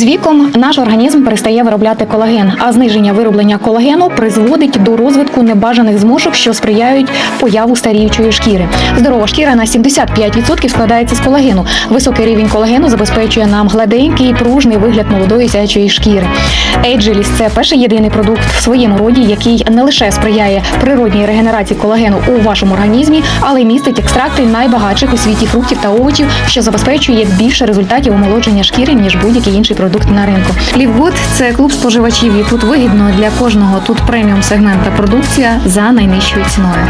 З віком наш організм перестає виробляти колаген, а зниження вироблення колагену призводить до розвитку небажаних зморшок, що сприяють появу старіючої шкіри. Здорова шкіра на 75% складається з колагену. Високий рівень колагену забезпечує нам гладенький, пружний вигляд молодої сяючої шкіри. Ейджеліс це перший єдиний продукт в своєму роді, який не лише сприяє природній регенерації колагену у вашому організмі, але й містить екстракти найбагатших у світі фруктів та овочів, що забезпечує більше результатів омолодження шкіри ніж будь-який інший продукт на ринку. Лівгуд це клуб споживачів, і тут вигідно для кожного тут преміум сегмента продукція за найнижчою ціною.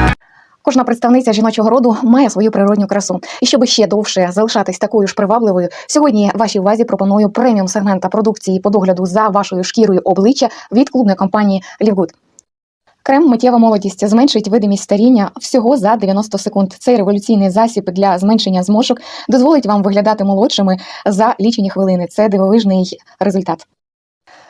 Кожна представниця жіночого роду має свою природню красу. І щоб ще довше залишатись такою ж привабливою, сьогодні вашій увазі пропоную преміум сегмента продукції по догляду за вашою шкірою обличчя від клубної компанії Лівгуд. Крем миттєва молодість зменшить видимість старіння всього за 90 секунд. Цей революційний засіб для зменшення зморшок дозволить вам виглядати молодшими за лічені хвилини. Це дивовижний результат.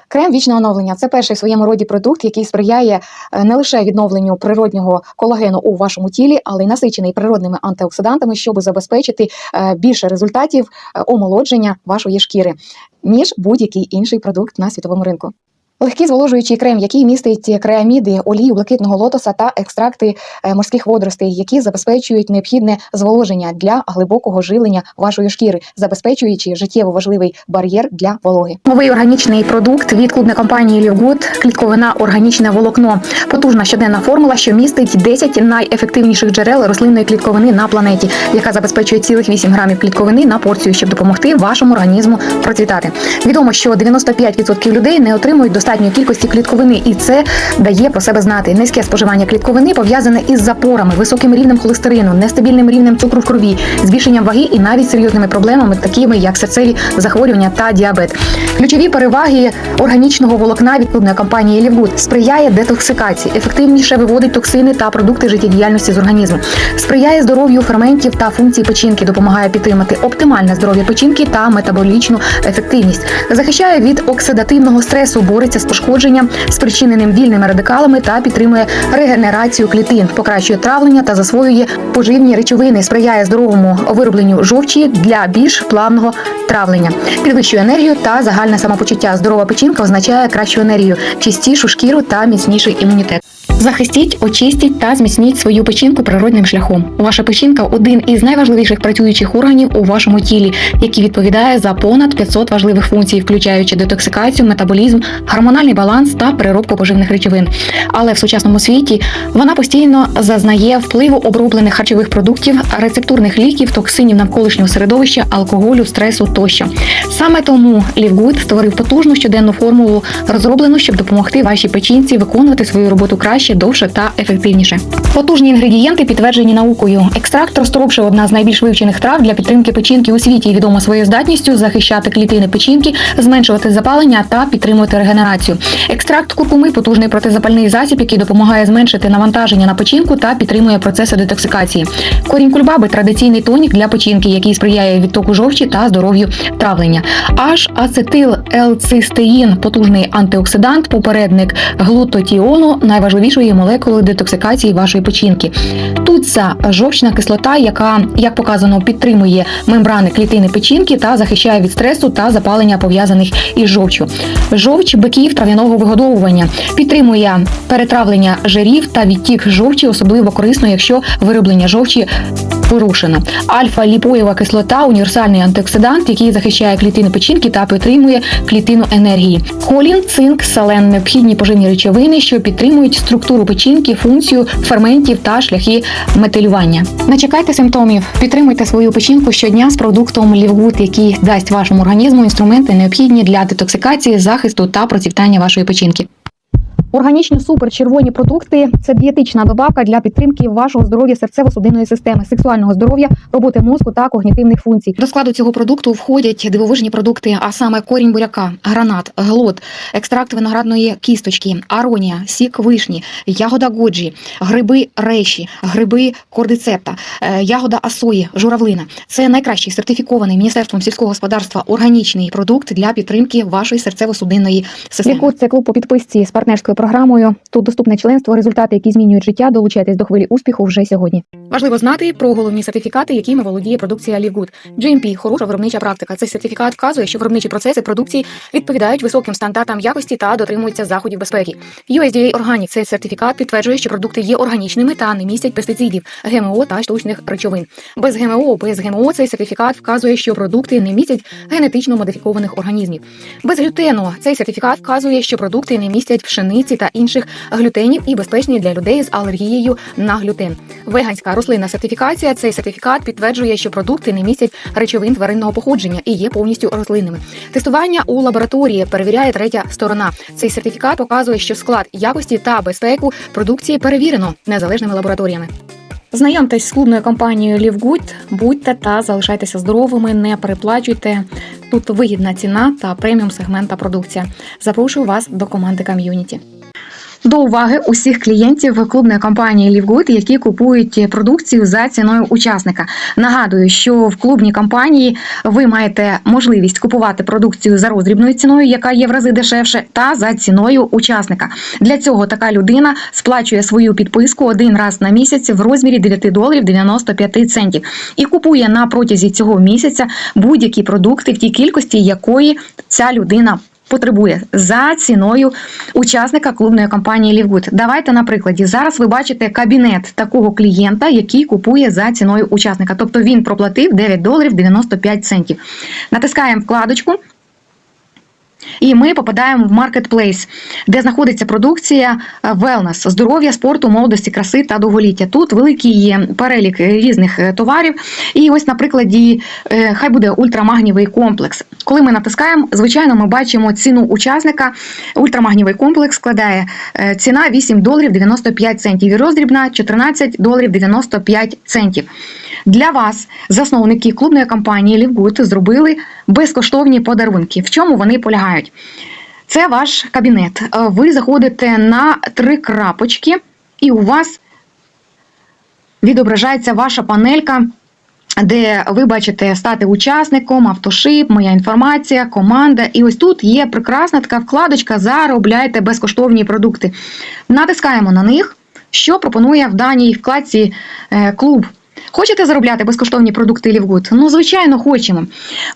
Крем вічного оновлення це перший в своєму роді продукт, який сприяє е, не лише відновленню природнього колагену у вашому тілі, але й насичений природними антиоксидантами, щоб забезпечити е, більше результатів е, омолодження вашої шкіри, ніж будь-який інший продукт на світовому ринку. Легкий зволожуючий крем, який містить креаміди, олію блакитного лотоса та екстракти е, морських водоростей, які забезпечують необхідне зволоження для глибокого жилення вашої шкіри, забезпечуючи життєво важливий бар'єр для вологи. Новий органічний продукт від клубної компанії Лівгуд клітковина органічне волокно. Потужна щоденна формула, що містить 10 найефективніших джерел рослинної клітковини на планеті, яка забезпечує цілих 8 грамів клітковини на порцію, щоб допомогти вашому організму процвітати. Відомо, що 95% людей не отримують достатньої кількості клітковини, і це дає про себе знати. Низьке споживання клітковини пов'язане із запорами, високим рівнем холестерину, нестабільним рівнем цукру в крові, збільшенням ваги і навіть серйозними проблемами, такими як серцеві захворювання та діабет. Ключові переваги органічного волокна від клубної компанії Лівгуд сприяє детоксикації, ефективніше виводить токсини та продукти життєдіяльності з організму, сприяє здоров'ю ферментів та функцій печінки, допомагає підтримати оптимальне здоров'я печінки та метаболічну ефективність, захищає від оксидативного стресу, бореться з пошкодженням, спричиненим вільними радикалами та підтримує регенерацію клітин, покращує травлення та засвоює поживні речовини, сприяє здоровому виробленню жовчі для більш плавного травлення, підвищує енергію та загальне самопочуття. Здорова печінка означає кращу енергію, чистішу шкіру та міцніший імунітет. Захистіть, очистіть та зміцніть свою печінку природним шляхом. Ваша печінка один із найважливіших працюючих органів у вашому тілі, який відповідає за понад 500 важливих функцій, включаючи детоксикацію, метаболізм, гормональний баланс та переробку поживних речовин. Але в сучасному світі вона постійно зазнає впливу оброблених харчових продуктів, рецептурних ліків, токсинів навколишнього середовища, алкоголю, стресу тощо. Саме тому Лівгуд створив потужну щоденну формулу, розроблену, щоб допомогти вашій печінці виконувати свою роботу краще, довше та ефективніше. Потужні інгредієнти підтверджені наукою. Екстракт розторопши одна з найбільш вивчених трав для підтримки печінки у світі, відома своєю здатністю захищати клітини печінки, зменшувати запалення та підтримувати регенерацію. Екстракт куркуми потужний протизапальний засіб, який допомагає зменшити навантаження на печінку та підтримує процеси детоксикації. Корінь кульбаби традиційний тонік для печінки, який сприяє відтоку жовчі та здоров'ю травлення. Аж ацетил елцистеїн потужний антиоксидант, попередник глутотіону, найважливішої молекули детоксикації вашої печінки. Тут ця жовчна кислота, яка, як показано, підтримує мембрани клітини печінки та захищає від стресу та запалення пов'язаних із жовчю. Жовч биків трав'яного вигодовування. Підтримує перетравлення жирів та відтік жовчі, особливо корисно, якщо вироблення жовчі порушено. Альфа-ліпоєва кислота універсальний антиоксидант, який захищає клітини печінки та підтримує клітину енергії. Холін, цинк, селен необхідні поживні речовини, що підтримують структуру печінки, функцію ферментів та шляхи метилювання. Не чекайте симптомів, підтримуйте свою печінку щодня з продуктом Лівгуд, який дасть вашому організму інструменти необхідні для детоксикації, захисту та процвітання вашої печінки. Органічні суперчервоні продукти це дієтична добавка для підтримки вашого здоров'я серцево-судинної системи, сексуального здоров'я, роботи мозку та когнітивних функцій. До складу цього продукту входять дивовижні продукти, а саме корінь буряка, гранат, глот, екстракт виноградної кісточки, аронія, сік вишні, ягода годжі, гриби реші, гриби кордицепта, е, ягода асої, журавлина. Це найкращий сертифікований міністерством сільського господарства органічний продукт для підтримки вашої серцево-судинної системи. Лікут це клуб по підписці з партнерською програмою. Тут доступне членство, результати, які змінюють життя. Долучайтесь до хвилі успіху вже сьогодні. Важливо знати про головні сертифікати, якими володіє продукція Livegood. GMP – хороша виробнича практика. Цей сертифікат вказує, що виробничі процеси продукції відповідають високим стандартам якості та дотримуються заходів безпеки. USDA Organic – цей сертифікат підтверджує, що продукти є органічними та не містять пестицидів, ГМО та штучних речовин. Без ГМО, без ГМО цей сертифікат вказує, що продукти не містять генетично модифікованих організмів. Без глютену цей сертифікат вказує, що продукти не містять пшениці та інших глютенів і безпечні для людей з алергією на глютен. Веганська рослинна сертифікація. Цей сертифікат підтверджує, що продукти не містять речовин тваринного походження і є повністю рослинними. Тестування у лабораторії перевіряє третя сторона. Цей сертифікат показує, що склад якості та безпеку продукції перевірено незалежними лабораторіями. Знайомтесь з клубною компанією Livegood, будьте та залишайтеся здоровими, не переплачуйте. Тут вигідна ціна та преміум сегмента продукція. Запрошую вас до команди ком'юніті. До уваги усіх клієнтів клубної компанії Livegood, які купують продукцію за ціною учасника. Нагадую, що в клубній компанії ви маєте можливість купувати продукцію за роздрібною ціною, яка є в рази дешевше, та за ціною учасника. Для цього така людина сплачує свою підписку один раз на місяць в розмірі 9 доларів 95 центів і купує на протязі цього місяця будь-які продукти в тій кількості, якої ця людина потребує за ціною учасника клубної компанії Лівгуд. Давайте на прикладі. Зараз ви бачите кабінет такого клієнта, який купує за ціною учасника. Тобто він проплатив 9 доларів 95 центів. Натискаємо вкладочку. І ми попадаємо в маркетплейс, де знаходиться продукція wellness, здоров'я, спорту, молодості, краси та довголіття. Тут великий є перелік різних е, товарів. І ось, на прикладі, е, хай буде ультрамагнівий комплекс. Коли ми натискаємо, звичайно, ми бачимо ціну учасника. Ультрамагнівий комплекс складає е, ціна 8 доларів 95 центів і роздрібна 14 доларів 95 центів. Для вас засновники клубної компанії Livegood зробили безкоштовні подарунки. В чому вони полягають? Це ваш кабінет. Е, Ви заходите на три крапочки, і у вас відображається ваша панелька. Де ви бачите стати учасником, автошип, моя інформація, команда. І ось тут є прекрасна така вкладочка Заробляйте безкоштовні продукти. Натискаємо на них, що пропонує в даній вкладці е, клуб. Хочете заробляти безкоштовні продукти Лівгуд? Ну, звичайно, хочемо.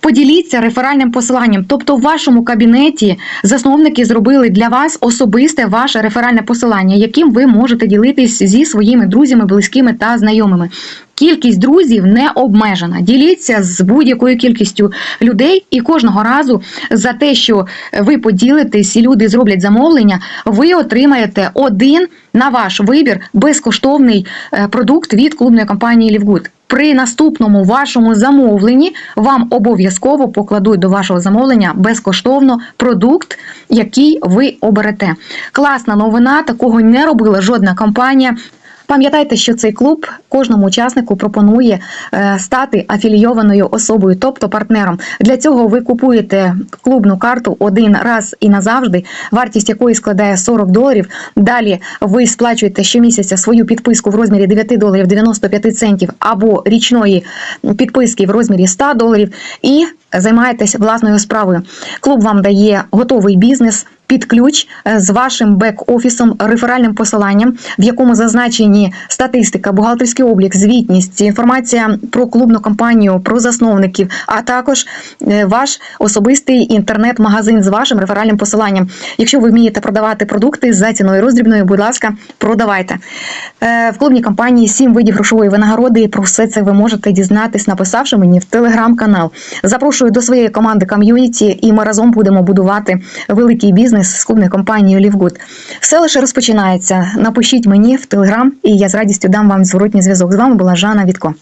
Поділіться реферальним посиланням. Тобто, в вашому кабінеті засновники зробили для вас особисте ваше реферальне посилання, яким ви можете ділитись зі своїми друзями, близькими та знайомими. Кількість друзів не обмежена. Діліться з будь-якою кількістю людей, і кожного разу за те, що ви поділитесь і люди зроблять замовлення, ви отримаєте один на ваш вибір безкоштовний е, продукт від клубної компанії Лівгуд. При наступному вашому замовленні вам обов'язково покладуть до вашого замовлення безкоштовно продукт, який ви оберете. Класна новина, такого не робила жодна компанія. Пам'ятайте, що цей клуб кожному учаснику пропонує е, стати афілійованою особою, тобто партнером. Для цього ви купуєте клубну карту один раз і назавжди, вартість якої складає 40 доларів. Далі ви сплачуєте щомісяця свою підписку в розмірі 9 доларів 95 центів або річної підписки в розмірі 100 доларів і займаєтесь власною справою. Клуб вам дає готовий бізнес під ключ е, з вашим бек-офісом, реферальним посиланням, в якому зазначені статистика, бухгалтерський облік, звітність, інформація про клубну компанію, про засновників, а також е, ваш особистий інтернет-магазин з вашим реферальним посиланням. Якщо ви вмієте продавати продукти за ціною роздрібною, будь ласка, продавайте. Е, В клубній компанії 7 видів грошової винагороди. І Про все це ви можете дізнатись, написавши мені в телеграм-канал. Запрошую до своєї команди ком'юніті, і ми разом будемо будувати великий бізнес з клубною компанією Лівгуд. Все лише розпочинається. Напишіть мені в телеграм, і я з радістю дам вам зворотній зв'язок. З вами була Жанна Вітко.